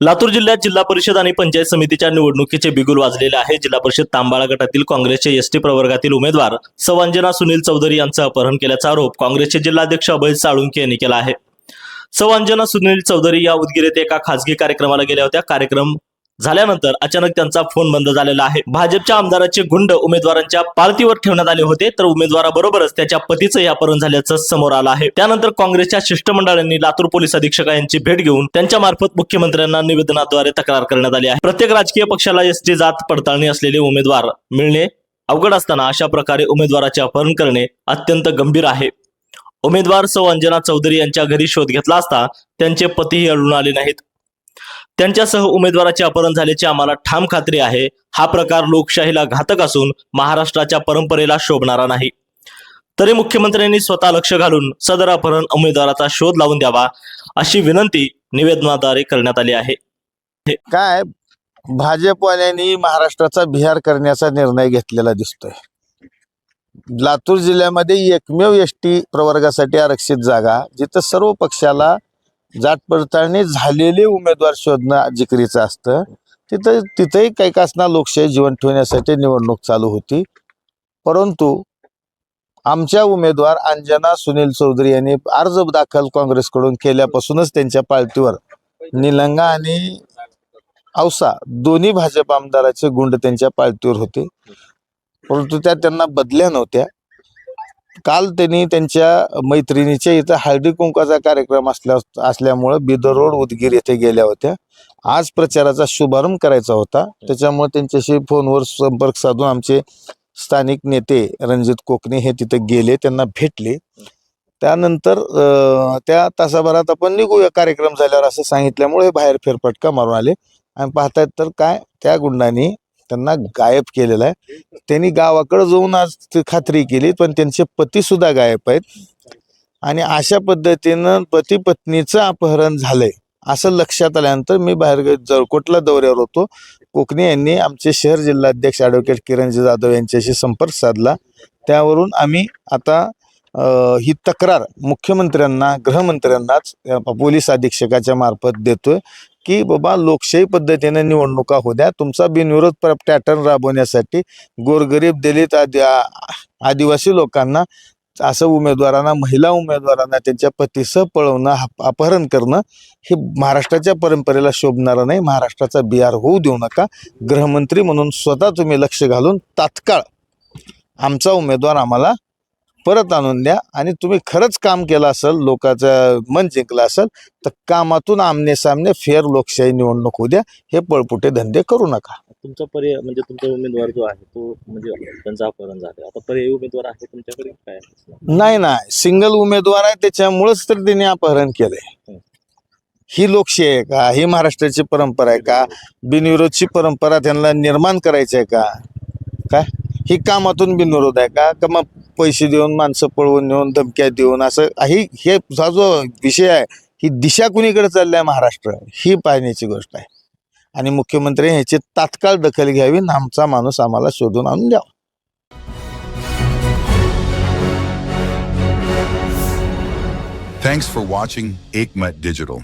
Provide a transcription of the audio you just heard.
लातूर जिल्ह्यात जिल्हा परिषद आणि पंचायत समितीच्या निवडणुकीचे बिगुल वाजलेले आहे. जिल्हा परिषद तांबाळा गटातील काँग्रेसचे एसटी प्रवर्गातील उमेदवार सवांजना सुनील चौधरी यांचं अपहरण केल्याचा आरोप काँग्रेसचे जिल्हाध्यक्ष अभय साळुंके यांनी केला आहे. सवांजना सुनील चौधरी या उदगीर येथे एका खासगी कार्यक्रमाला गेल्या होत्या. कार्यक्रम झाल्यानंतर अचानक त्यांचा फोन बंद झालेला आहे. भाजपच्या आमदाराचे गुंड उमेदवारांच्या पाळतीवर ठेवण्यात आले होते तर उमेदवाराबरोबरच त्याच्या पतीचं अपहरण झाल्याचं समोर आलं आहे. त्यानंतर काँग्रेसच्या शिष्टमंडळांनी लातूर पोलीस अधीक्षक यांची भेट घेऊन त्यांच्या मार्फत मुख्यमंत्र्यांना निवेदनाद्वारे तक्रार करण्यात आली आहे. प्रत्येक राजकीय पक्षाला एसटी जात पडताळणी असलेले उमेदवार मिळणे अवघड असताना अशा प्रकारे उमेदवाराचे अपहरण करणे अत्यंत गंभीर आहे. उमेदवार सौ अंजना चौधरी यांच्या घरी शोध घेतला असता त्यांचे पतीही अडून आले नाहीत. त्यांच्यासह उमेदवाराचे अपहरण झाल्याची आम्हाला ठाम खात्री आहे. हा प्रकार लोकशाहीला घातक असून महाराष्ट्राच्या परंपरेला शोभणारा नाही. तरी मुख्यमंत्र्यांनी स्वतः लक्ष घालून सदर अपहरण उमेदवाराचा शोध लावून द्यावा अशी विनंती निवेदनाद्वारे करण्यात आली आहे. काय? भाजपवाल्यांनी महाराष्ट्राचा बिहार करण्याचा निर्णय घेतलेला दिसतोय. लातूर जिल्ह्यामध्ये एकमेव एस टी प्रवर्गासाठी आरक्षित जागा जिथं सर्व पक्षाला जात पडताळणी झालेले उमेदवार शोधणं जिकरीचं असतं. तिथं तिथंही काही कासना लोकशाही जीवन ठेवण्यासाठी निवडणूक चालू होती. परंतु आमच्या उमेदवार अंजना सुनील चौधरी यांनी अर्ज दाखल काँग्रेसकडून केल्यापासूनच त्यांच्या पाळतीवर निलंगा आणि औसा दोन्ही भाजप आमदाराचे गुंड त्यांच्या पाळतीवर होते. परंतु त्या त्यांना बदल्या नव्हत्या. काल त्यांनी त्यांच्या मैत्रिणीच्या इथं हळदी कुंकाचा कार्यक्रम असल्या असल्यामुळं बिदरोड उदगीर येथे गेल्या होत्या. आज प्रचाराचा शुभारंभ करायचा होता. त्याच्यामुळे त्यांच्याशी फोनवर संपर्क साधून आमचे स्थानिक नेते रणजित कोकणे हे तिथे गेले त्यांना भेटले. त्यानंतर त्या तासाभरात आपण निघूया कार्यक्रम झाल्यावर असं सांगितल्यामुळे हे बाहेर फेरफटका मारून आले. आणि पाहतायत तर काय त्या गुंडांनी त्यांना गायब केलेलं आहे. त्यांनी गावाकडे जाऊन आज खात्री केली पण त्यांचे पती सुद्धा गायब आहेत. आणि अशा पद्धतीनं पती पत्नीचं अपहरण झालंय असं लक्षात आल्यानंतर मी बाहेर जळकोटला दौऱ्यावर होतो. कोकणे यांनी आमचे शहर जिल्हाध्यक्ष ॲडव्होकेट किरणजी जाधव यांच्याशी संपर्क साधला. त्यावरून आम्ही आता ही तक्रार मुख्यमंत्र्यांना गृहमंत्र्यांनाच पोलीस अधीक्षकाच्या मार्फत देतोय. की बाबा लोकशाही पद्धतीने निवडणुका होऊ द्या. तुमचा बिनविरोध पॅटर्न राबवण्यासाठी गोरगरीब दलित आदि आ- आदिवासी लोकांना असं उमेदवारांना महिला उमेदवारांना त्यांच्या पतीसह पळवणं अपहरण करणं हे महाराष्ट्राच्या परंपरेला शोभणारं नाही. महाराष्ट्राचा बिहार होऊ देऊ नका. गृहमंत्री म्हणून स्वतः तुम्ही लक्ष घालून तात्काळ आमचा उमेदवार आम्हाला परत आणून द्या. आणि तुम्ही खरंच काम केलं असेल लोकांचं मन जिंकलं असेल तर कामातून आमने सामने फेर लोकशाही निवडणूक होऊ द्या. हे पळपुटे धंदे करू नका. तुमचा पर्याय म्हणजे तुमचा उमेदवार जो आहे तो म्हणजे त्यांचं अपहरण झालं आता पर्यायी उमेदवार आहे तुमच्याकडे? काय नाही. नाही सिंगल उमेदवार आहे त्याच्यामुळेच तर त्यांनी अपहरण केलंय. ही लोकशाही आहे का? ही महाराष्ट्राची परंपरा आहे का? बिनविरोधची परंपरा त्यांना निर्माण करायची आहे का? काय? ही कामातून बिनविरोध आहे का मग पैसे देऊन माणसं पळवून नेऊन धमक्या देऊन असं ही हे हा जो विषय आहे ही दिशा कुणीकडे चालली आहे महाराष्ट्र? ही पाहण्याची गोष्ट आहे. आणि मुख्यमंत्री ह्याची तात्काळ दखल घ्यावी आमचा माणूस आम्हाला शोधून आणून द्यावा. Thanks वॉचिंग एक Aikmat डिजिटल